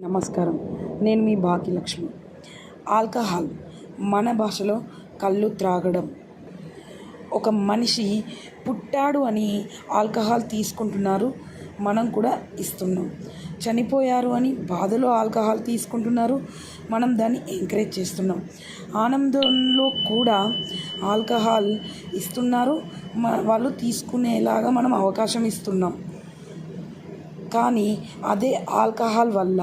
నమస్కారం. నేను మీ భాగ్యలక్ష్మి ఆల్కహాల్ మన భాషలో కళ్ళు త్రాగడం. ఒక మనిషి పుట్టాడు అని ఆల్కహాల్ తీసుకుంటున్నారు మనం కూడా ఇస్తున్నాం. చనిపోయారు అని బాధలో ఆల్కహాల్ తీసుకుంటున్నారు మనం దాన్ని ఎంకరేజ్ చేస్తున్నాం. ఆనందంలో కూడా ఆల్కహాల్ ఇస్తున్నారు వాళ్ళు తీసుకునేలాగా మనం అవకాశం ఇస్తున్నాం. కానీ అదే ఆల్కహాల్ వల్ల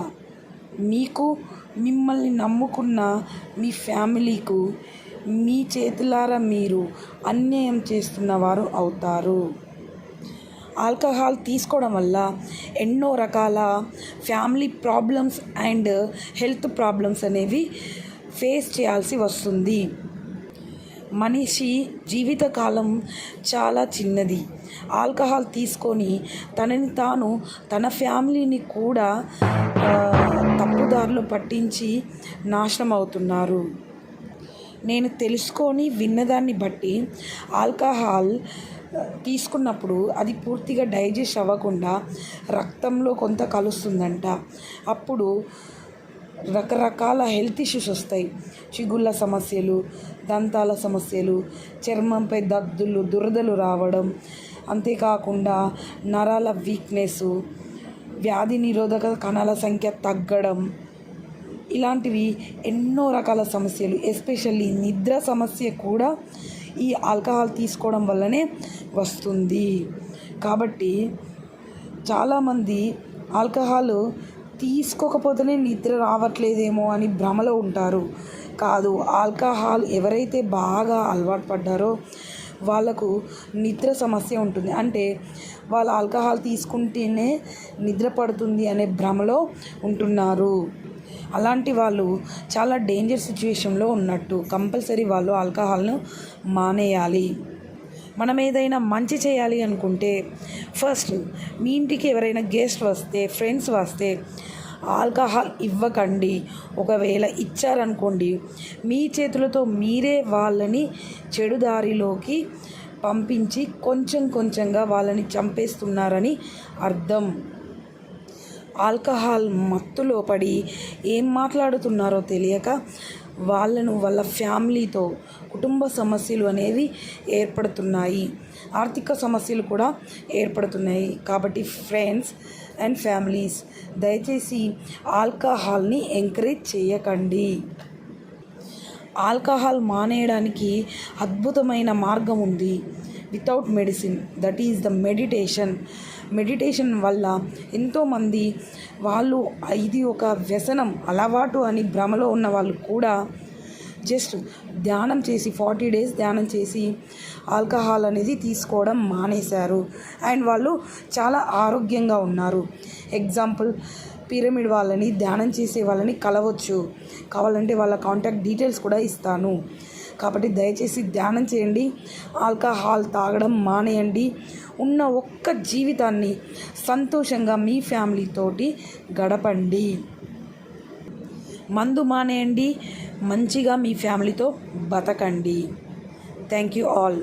మీకు మిమ్మల్ని నమ్ముకున్న మీ ఫ్యామిలీకు మీ చేతులారా మీరు అన్యాయం చేస్తున్నవారు అవుతారు. ఆల్కహాల్ తీసుకోవడం వల్ల ఎన్నో రకాల family problems and health problems అనేవి ఫేస్ చేయాల్సి వస్తుంది. మనిషి జీవితకాలం చాలా చిన్నది. ఆల్కహాల్ తీసుకొని తనని తాను తన ఫ్యామిలీని కూడా తప్పుదారిలో పట్టించి నాశనం అవుతున్నారు. నేను తెలుసుకొని విన్నదాన్ని బట్టి ఆల్కహాల్ తీసుకున్నప్పుడు అది పూర్తిగా డైజెస్ట్ అవ్వకుండా రక్తంలో కొంత కలుస్తుందంట. అప్పుడు రకరకాల హెల్త్ ఇష్యూస్ వస్తాయి. చిగుళ్ళ సమస్యలు దంతాల సమస్యలు చర్మంపై దద్దులు దురదలు రావడం అంతేకాకుండా నరాల వీక్నెస్ వ్యాధి నిరోధక కణాల సంఖ్య తగ్గడం ఇలాంటివి ఎన్నో రకాల సమస్యలు ఎస్పెషల్లీ నిద్ర సమస్య కూడా ఈ ఆల్కహాల్ తీసుకోవడం వల్లనే వస్తుంది. కాబట్టి చాలామంది ఆల్కహాల్ తీసుకోకపోతేనే నిద్ర రావట్లేదేమో అని భ్రమలో ఉంటారు. కాదు ఆల్కహాల్ ఎవరైతే బాగా అలవాటు పడ్డారో వాళ్ళకు నిద్ర సమస్య ఉంటుంది. అంటే వాళ్ళు ఆల్కహాల్ తీసుకుంటేనే నిద్ర పడుతుంది అనే భ్రమలో ఉంటున్నారు. అలాంటి వాళ్ళు చాలా డేంజర్ సిచ్యువేషన్లో ఉన్నట్టు కంపల్సరీ వాళ్ళు ఆల్కహాల్ను మానేయాలి. మనం ఏదైనా మంచి చేయాలి అనుకుంటే ఫస్ట్ మీ ఇంటికి ఎవరైనా గెస్ట్ వస్తే ఫ్రెండ్స్ వస్తే ఆల్కహాల్ ఇవ్వకండి. ఒకవేళ ఇచ్చారనుకోండి మీ చేతులతో మీరే వాళ్ళని చెడు దారిలోకి పంపించి కొంచెం కొంచెంగా వాళ్ళని చంపేస్తున్నారని అర్థం. ఆల్కహాల్ మత్తులో పడి ఏం మాట్లాడుతున్నారో తెలియక వాళ్ళను వాళ్ళ ఫ్యామిలీతో కుటుంబ సమస్యలు అనేవి ఏర్పడుతున్నాయి. ఆర్థిక సమస్యలు కూడా ఏర్పడుతున్నాయి. కాబట్టి ఫ్రెండ్స్ అండ్ ఫ్యామిలీస్ దయచేసి ఆల్కహాల్ని ఎంకరేజ్ చేయకండి. ఆల్కహాల్ మానేయడానికి అద్భుతమైన మార్గం ఉంది. Without medicine that is the meditation. Meditation వల్ల ఎంతోమంది వాళ్ళు ఇది ఒక వ్యసనం అలవాటు అని భ్రమలో ఉన్న వాళ్ళు కూడా జస్ట్ ధ్యానం చేసి ఫార్టీ డేస్ ధ్యానం చేసి ఆల్కహాల్ అనేది తీసుకోవడం మానేశారు. అండ్ వాళ్ళు చాలా ఆరోగ్యంగా ఉన్నారు. ఎగ్జాంపుల్ పిరమిడ్ వాళ్ళని ధ్యానం చేసే వాళ్ళని కలవచ్చు. కావాలంటే వాళ్ళ కాంటాక్ట్ డీటెయిల్స్ కూడా ఇస్తాను. కాబట్టి దయచేసి ధ్యానం చేయండి. ఆల్కహాల్ తాగడం మానేయండి. ఉన్న ఒక్క జీవితాన్ని సంతోషంగా మీ ఫ్యామిలీతోటి గడపండి. మందు మానేయండి. మంచిగా మీ ఫ్యామిలీతో బతకండి. Thank you all.